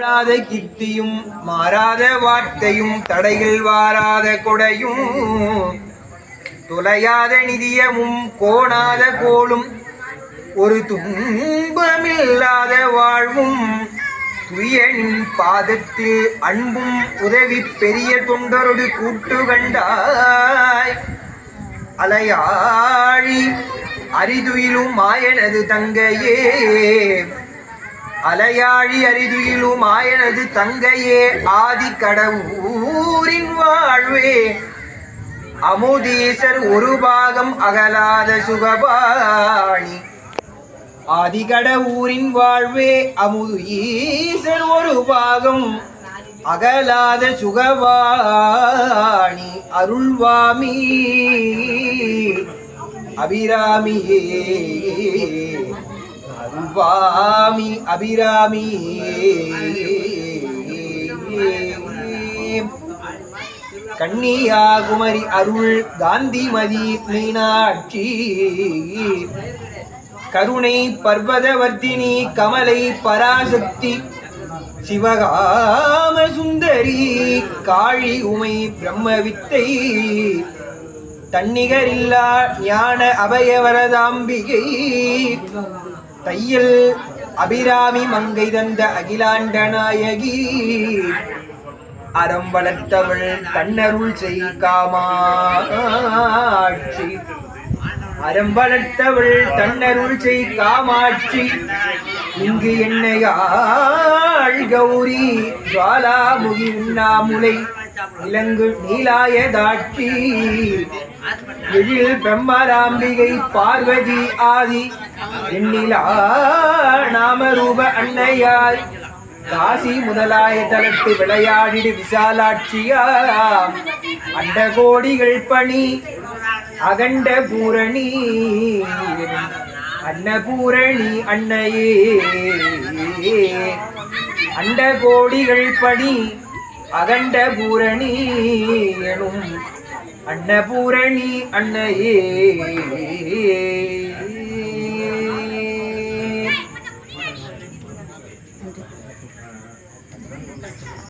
மாறாத கீர்த்தியும் மாறாத வார்த்தையும் தடையில் வாராத கொடையும் துளையாத நிதியமும் கோணாத கோலும் ஒரு துன்பமில்லாத வாழ்வும் துயனின் பாதத்தில் அன்பும் உதவி பெரிய தொண்டரொடு கூட்டு கண்டாய். அலையாழி அரிதுயிலும் மாயனது தங்கையே அலையாழி அரிதுயிலும் ஆயனது தங்கையே ஆதி கடவுரின் வாழ்வே. அமுதீசர் ஒரு பாகம் அகலாத சுகபாணி. ஆதிகட ஊரின் வாழ்வே அமுது ஈசர் ஒரு பாகம் அகலாத சுகவாணி அருள்வாமி அபிராமியே. வாமி அபிராமி. கன்னியாகுமரி அருள் காந்திமதி மீனாட்சி. கருணை பர்வதவர்த்தினி கமலை பராசக்தி. சிவகாம சுந்தரி காழி உமை பிரம்மவித்தை. தன்னிகரில்லா ஞான அபயவரதாம்பிகை. தையல் அபிராமி மங்கை தந்த அகிலாண்ட நாயகி. அறம் வளர்த்தவள் தன்னருள் செய் காமாட்சி. அறம் வளர்த்தவள் தன்னருள் செய் காமாட்சி. இங்கு என்னையாள் கௌரி ஜுவாலாமுகி உண்ணாமுலை இலங்கு நீலாயதாட்சி எழில் பிரம்மராம்பிகை பார்வதி ஆதி எண்ணிலா நாமரூப அன்னையாய். காசி முதலாய தளத்து விளையாடிடு விசாலாட்சியாம். அண்ட கோடிகள் பணி அகண்ட பூரணி அன்னபூரணி அன்னையே. அண்ட கோடிகள் பணி அகண்ட பூரணி எனும் அன்னபூரணி அன்னையே.